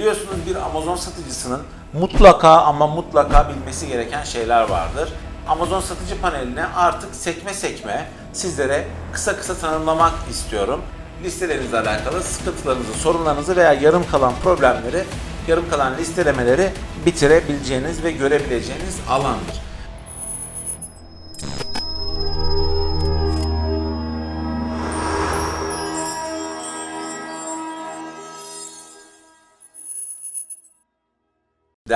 Biliyorsunuz bir Amazon satıcısının mutlaka ama mutlaka bilmesi gereken şeyler vardır. Amazon satıcı paneline artık sekme sekme sizlere kısa kısa tanımlamak istiyorum. Listelerinizle alakalı sıkıntılarınızı, sorunlarınızı veya yarım kalan problemleri, yarım kalan listelemeleri bitirebileceğiniz ve görebileceğiniz alandır.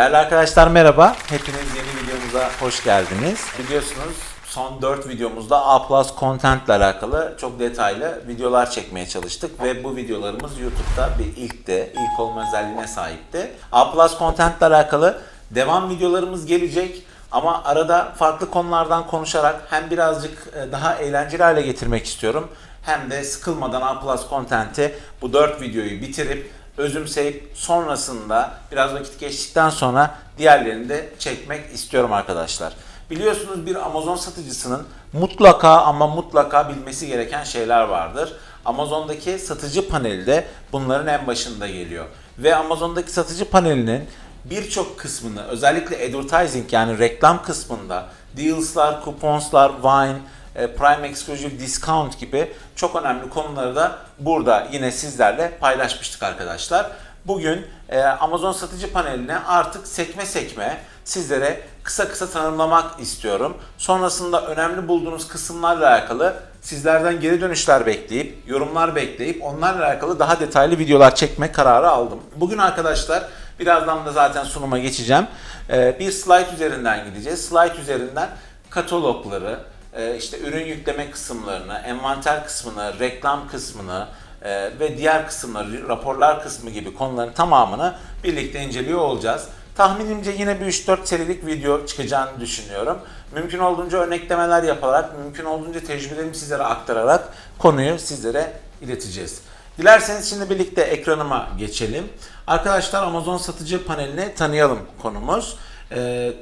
Değerli arkadaşlar merhaba. Hepiniz yeni videomuza hoş geldiniz. Biliyorsunuz son 4 videomuzda A Plus Content ile alakalı çok detaylı videolar çekmeye çalıştık ve bu videolarımız YouTube'da bir ilkti. İlk olma özelliğine sahipti. A Plus Content ile alakalı devam videolarımız gelecek. Ama arada farklı konulardan konuşarak hem birazcık e, daha eğlenceli hale getirmek istiyorum. Hem de sıkılmadan A Plus Content'i bu 4 videoyu bitirip özümseyip sonrasında biraz vakit geçtikten sonra diğerlerini de çekmek istiyorum arkadaşlar. Biliyorsunuz bir Amazon satıcısının mutlaka ama mutlaka bilmesi gereken şeyler vardır. Amazon'daki satıcı paneli de bunların en başında geliyor. Ve Amazon'daki satıcı panelinin birçok kısmını özellikle advertising yani reklam kısmında deals'lar, kuponslar, Vine, e, Prime Exclusive Discount gibi çok önemli konuları da burada yine sizlerle paylaşmıştık arkadaşlar. Bugün e, Amazon satıcı paneline artık sekme sekme sizlere kısa kısa tanımlamak istiyorum. Sonrasında önemli bulduğunuz kısımlarla alakalı sizlerden geri dönüşler bekleyip, yorumlar bekleyip onlarla alakalı daha detaylı videolar çekme kararı aldım. Bugün arkadaşlar birazdan da zaten sunuma geçeceğim. E, bir slide üzerinden gideceğiz. Slide üzerinden katalogları, e, işte ürün yükleme kısımlarını, envanter kısmını, reklam kısmını e, ve diğer kısımları, raporlar kısmı gibi konuların tamamını birlikte inceliyor olacağız. Tahminimce yine bir 3-4 serilik video çıkacağını düşünüyorum. Mümkün olduğunca örneklemeler yaparak, mümkün olduğunca tecrübelerimi sizlere aktararak konuyu sizlere ileteceğiz. Dilerseniz şimdi birlikte ekranıma geçelim. Arkadaşlar Amazon satıcı panelini tanıyalım konumuz. Ee,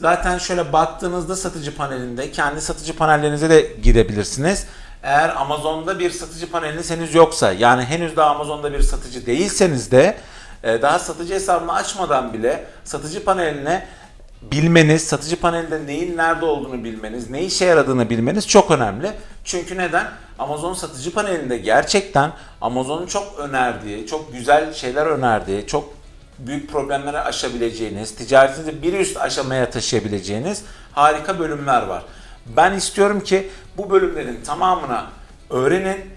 Zaten şöyle baktığınızda satıcı panelinde kendi satıcı panellerinize de girebilirsiniz. Eğer Amazon'da bir satıcı paneliniz henüz yoksa yani henüz daha Amazon'da bir satıcı değilseniz de e, daha satıcı hesabını açmadan bile satıcı paneline bilmeniz, satıcı panelde neyin nerede olduğunu bilmeniz, ne işe yaradığını bilmeniz çok önemli. Çünkü neden? Amazon satıcı panelinde gerçekten Amazon'un çok önerdiği, çok güzel şeyler önerdiği, çok büyük problemleri aşabileceğiniz, ticaretinizi bir üst aşamaya taşıyabileceğiniz harika bölümler var. Ben istiyorum ki bu bölümlerin tamamına öğrenin.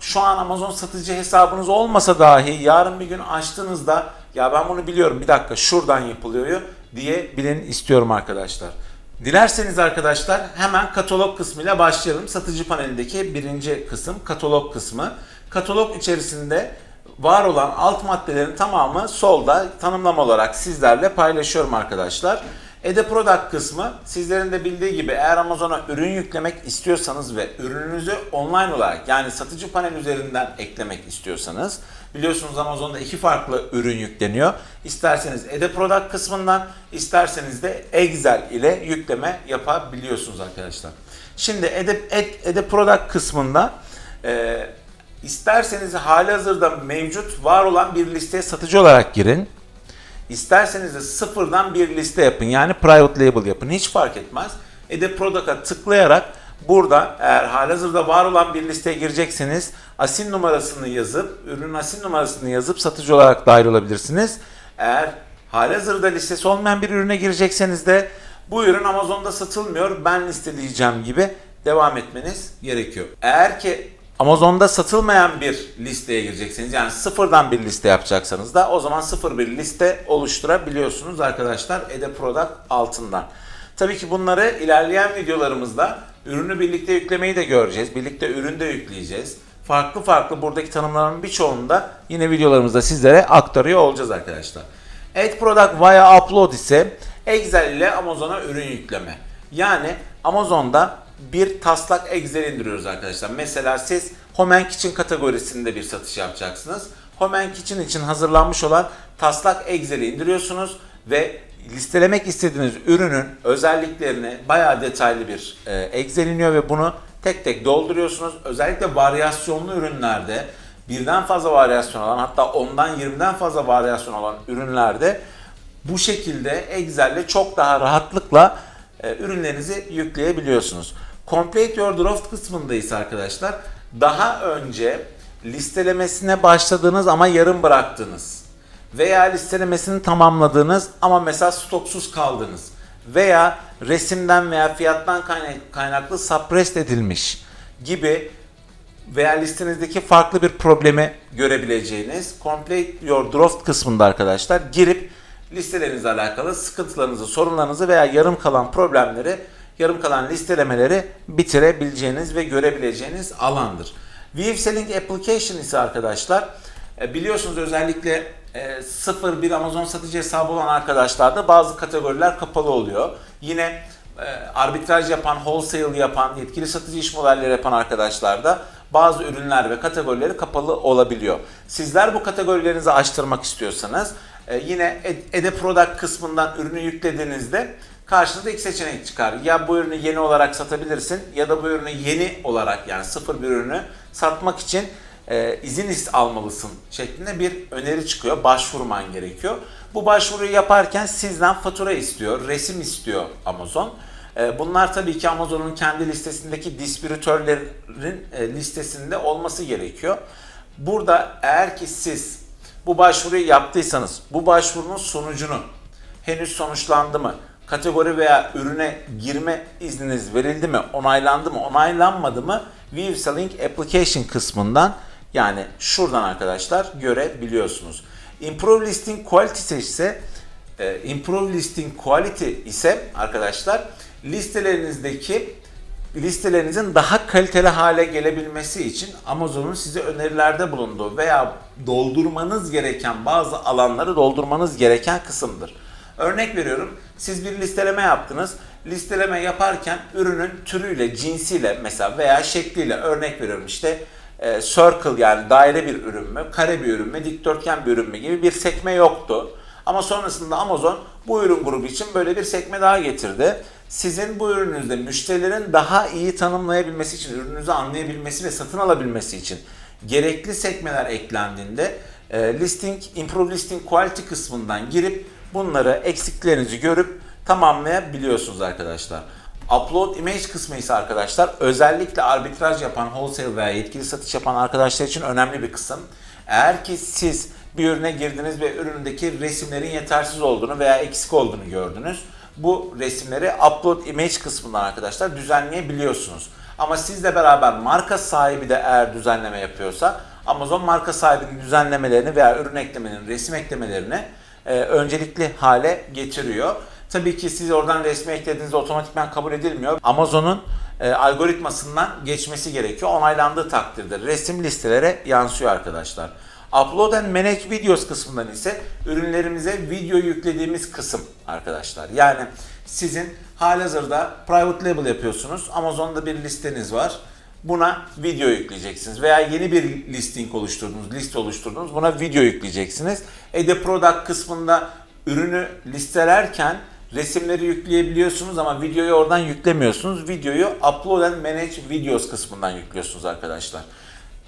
Şu an Amazon satıcı hesabınız olmasa dahi yarın bir gün açtığınızda ya ben bunu biliyorum bir dakika şuradan yapılıyor diye bilin istiyorum arkadaşlar. Dilerseniz arkadaşlar hemen katalog kısmıyla başlayalım. Satıcı panelindeki birinci kısım katalog kısmı. Katalog içerisinde var olan alt maddelerin tamamı solda tanımlama olarak sizlerle paylaşıyorum arkadaşlar. Ede Product kısmı sizlerin de bildiği gibi eğer Amazon'a ürün yüklemek istiyorsanız ve ürününüzü online olarak yani satıcı panel üzerinden eklemek istiyorsanız biliyorsunuz Amazon'da iki farklı ürün yükleniyor. İsterseniz Ede Product kısmından isterseniz de Excel ile yükleme yapabiliyorsunuz arkadaşlar. Şimdi Ede, Ede, Product kısmında İsterseniz hali hazırda mevcut var olan bir listeye satıcı olarak girin. İsterseniz de sıfırdan bir liste yapın. Yani private label yapın. Hiç fark etmez. Ede Product'a tıklayarak burada eğer halihazırda var olan bir listeye girecekseniz asin numarasını yazıp, ürün asin numarasını yazıp satıcı olarak dahil olabilirsiniz. Eğer halihazırda listesi olmayan bir ürüne girecekseniz de bu ürün Amazon'da satılmıyor ben listeleyeceğim gibi devam etmeniz gerekiyor. Eğer ki Amazon'da satılmayan bir listeye gireceksiniz. Yani sıfırdan bir liste yapacaksanız da o zaman sıfır bir liste oluşturabiliyorsunuz arkadaşlar Ede Product altından. Tabii ki bunları ilerleyen videolarımızda ürünü birlikte yüklemeyi de göreceğiz. Birlikte ürün de yükleyeceğiz. Farklı farklı buradaki tanımların birçoğunu da yine videolarımızda sizlere aktarıyor olacağız arkadaşlar. Add Product via Upload ise Excel ile Amazon'a ürün yükleme. Yani Amazon'da bir taslak Excel indiriyoruz arkadaşlar. Mesela siz Home Kitchen kategorisinde bir satış yapacaksınız. Home Kitchen için hazırlanmış olan taslak Excel'i indiriyorsunuz ve listelemek istediğiniz ürünün özelliklerini bayağı detaylı bir Excel iniyor ve bunu tek tek dolduruyorsunuz. Özellikle varyasyonlu ürünlerde birden fazla varyasyon olan hatta ondan 20'den fazla varyasyon olan ürünlerde bu şekilde Excel'le çok daha rahatlıkla e, ürünlerinizi yükleyebiliyorsunuz. Complete Your Draft kısmındayız arkadaşlar. Daha önce listelemesine başladığınız ama yarım bıraktınız veya listelemesini tamamladığınız ama mesela stoksuz kaldınız veya resimden veya fiyattan kaynak- kaynaklı suppressed edilmiş gibi veya listenizdeki farklı bir problemi görebileceğiniz Complete Your Draft kısmında arkadaşlar girip listelerinizle alakalı sıkıntılarınızı, sorunlarınızı veya yarım kalan problemleri, yarım kalan listelemeleri bitirebileceğiniz ve görebileceğiniz alandır. Weave Selling Application ise arkadaşlar e, biliyorsunuz özellikle e, sıfır bir Amazon satıcı hesabı olan arkadaşlarda bazı kategoriler kapalı oluyor. Yine e, arbitraj yapan, wholesale yapan, yetkili satıcı iş modelleri yapan arkadaşlarda bazı ürünler ve kategorileri kapalı olabiliyor. Sizler bu kategorilerinizi açtırmak istiyorsanız e, yine Ed- Ede Product kısmından ürünü yüklediğinizde karşınıza iki seçenek çıkar. Ya bu ürünü yeni olarak satabilirsin ya da bu ürünü yeni olarak yani sıfır bir ürünü satmak için e, izin almalısın şeklinde bir öneri çıkıyor. Başvurman gerekiyor. Bu başvuruyu yaparken sizden fatura istiyor, resim istiyor Amazon. E, bunlar tabii ki Amazon'un kendi listesindeki distribütörlerin e, listesinde olması gerekiyor. Burada eğer ki siz bu başvuruyu yaptıysanız bu başvurunun sonucunu henüz sonuçlandı mı? Kategori veya ürüne girme izniniz verildi mi? Onaylandı mı? Onaylanmadı mı? Selling Application kısmından yani şuradan arkadaşlar görebiliyorsunuz. Improve Listing Quality ise e, Improve Listing Quality ise arkadaşlar listelerinizdeki listelerinizin daha kaliteli hale gelebilmesi için Amazon'un size önerilerde bulunduğu veya doldurmanız gereken bazı alanları doldurmanız gereken kısımdır. Örnek veriyorum siz bir listeleme yaptınız. Listeleme yaparken ürünün türüyle, cinsiyle mesela veya şekliyle örnek veriyorum işte e, circle yani daire bir ürün mü, kare bir ürün mü, dikdörtgen bir ürün mü gibi bir sekme yoktu. Ama sonrasında Amazon bu ürün grubu için böyle bir sekme daha getirdi. Sizin bu ürününüzde müşterilerin daha iyi tanımlayabilmesi için, ürününüzü anlayabilmesi ve satın alabilmesi için gerekli sekmeler eklendiğinde e, listing, improve listing quality kısmından girip bunları eksiklerinizi görüp tamamlayabiliyorsunuz arkadaşlar. Upload image kısmı ise arkadaşlar özellikle arbitraj yapan, wholesale veya yetkili satış yapan arkadaşlar için önemli bir kısım. Eğer ki siz bir ürüne girdiniz ve üründeki resimlerin yetersiz olduğunu veya eksik olduğunu gördünüz. Bu resimleri upload image kısmından arkadaşlar düzenleyebiliyorsunuz. Ama sizle beraber marka sahibi de eğer düzenleme yapıyorsa Amazon marka sahibinin düzenlemelerini veya ürün eklemenin resim eklemelerini öncelikli hale getiriyor. Tabii ki siz oradan resmi eklediğinizde otomatikman kabul edilmiyor. Amazon'un e, algoritmasından geçmesi gerekiyor. Onaylandığı takdirde resim listelere yansıyor arkadaşlar. Upload and Manage Videos kısmından ise ürünlerimize video yüklediğimiz kısım arkadaşlar. Yani sizin halihazırda private label yapıyorsunuz. Amazon'da bir listeniz var. Buna video yükleyeceksiniz veya yeni bir listing oluşturdunuz, liste oluşturdunuz. Buna video yükleyeceksiniz. Ede Product kısmında ürünü listelerken resimleri yükleyebiliyorsunuz ama videoyu oradan yüklemiyorsunuz. Videoyu Upload and Manage Videos kısmından yüklüyorsunuz arkadaşlar.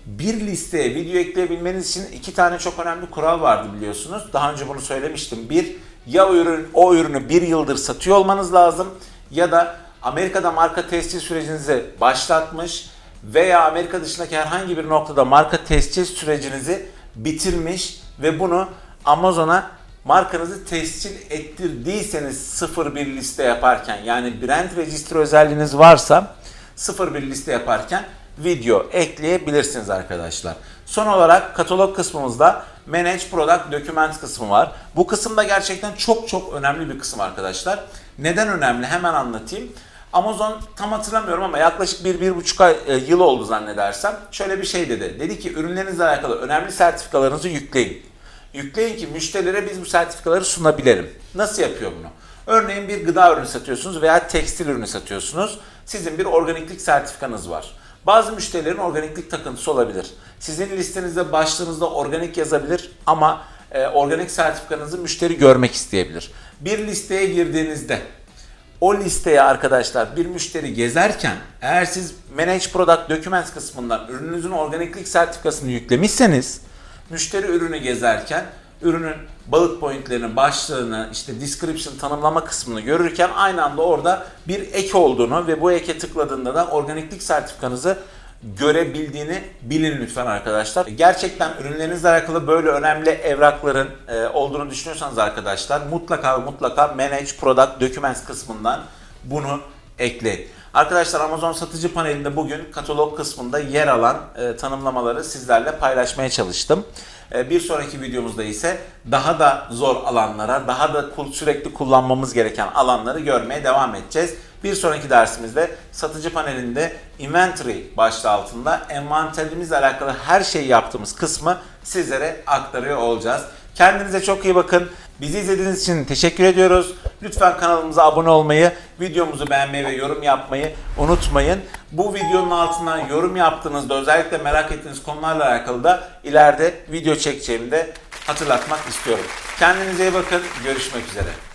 Bir listeye video ekleyebilmeniz için iki tane çok önemli kural vardı biliyorsunuz. Daha önce bunu söylemiştim. Bir, ya o, ürün, o ürünü bir yıldır satıyor olmanız lazım ya da Amerika'da marka tescil sürecinizi başlatmış veya Amerika dışındaki herhangi bir noktada marka tescil sürecinizi bitirmiş ve bunu Amazon'a markanızı tescil ettirdiyseniz sıfır bir liste yaparken yani brand register özelliğiniz varsa sıfır bir liste yaparken video ekleyebilirsiniz arkadaşlar. Son olarak katalog kısmımızda Manage Product Documents kısmı var. Bu kısımda gerçekten çok çok önemli bir kısım arkadaşlar. Neden önemli? Hemen anlatayım. Amazon tam hatırlamıyorum ama yaklaşık 1-1,5 ay e, yıl oldu zannedersem. Şöyle bir şey dedi. Dedi ki ürünlerinizle alakalı önemli sertifikalarınızı yükleyin. Yükleyin ki müşterilere biz bu sertifikaları sunabilelim. Nasıl yapıyor bunu? Örneğin bir gıda ürünü satıyorsunuz veya tekstil ürünü satıyorsunuz. Sizin bir organiklik sertifikanız var. Bazı müşterilerin organiklik takıntısı olabilir. Sizin listenizde başlığınızda organik yazabilir ama e, organik sertifikanızı müşteri görmek isteyebilir. Bir listeye girdiğinizde O listeye arkadaşlar bir müşteri gezerken eğer siz Manage Product Documents kısmından ürününüzün organiklik sertifikasını yüklemişseniz müşteri ürünü gezerken ürünün bullet pointlerini, başlığını, işte description tanımlama kısmını görürken aynı anda orada bir ek olduğunu ve bu eke tıkladığında da organiklik sertifikanızı görebildiğini bilin lütfen arkadaşlar. Gerçekten ürünlerinizle alakalı böyle önemli evrakların e, olduğunu düşünüyorsanız arkadaşlar mutlaka mutlaka Manage Product Documents kısmından bunu ekleyin. Arkadaşlar Amazon satıcı panelinde bugün katalog kısmında yer alan e, tanımlamaları sizlerle paylaşmaya çalıştım. E, bir sonraki videomuzda ise daha da zor alanlara, daha da sürekli kullanmamız gereken alanları görmeye devam edeceğiz. Bir sonraki dersimizde satıcı panelinde inventory başlığı altında envanterimizle alakalı her şeyi yaptığımız kısmı sizlere aktarıyor olacağız. Kendinize çok iyi bakın. Bizi izlediğiniz için teşekkür ediyoruz. Lütfen kanalımıza abone olmayı, videomuzu beğenmeyi ve yorum yapmayı unutmayın. Bu videonun altından yorum yaptığınızda özellikle merak ettiğiniz konularla alakalı da ileride video çekeceğimi de hatırlatmak istiyorum. Kendinize iyi bakın. Görüşmek üzere.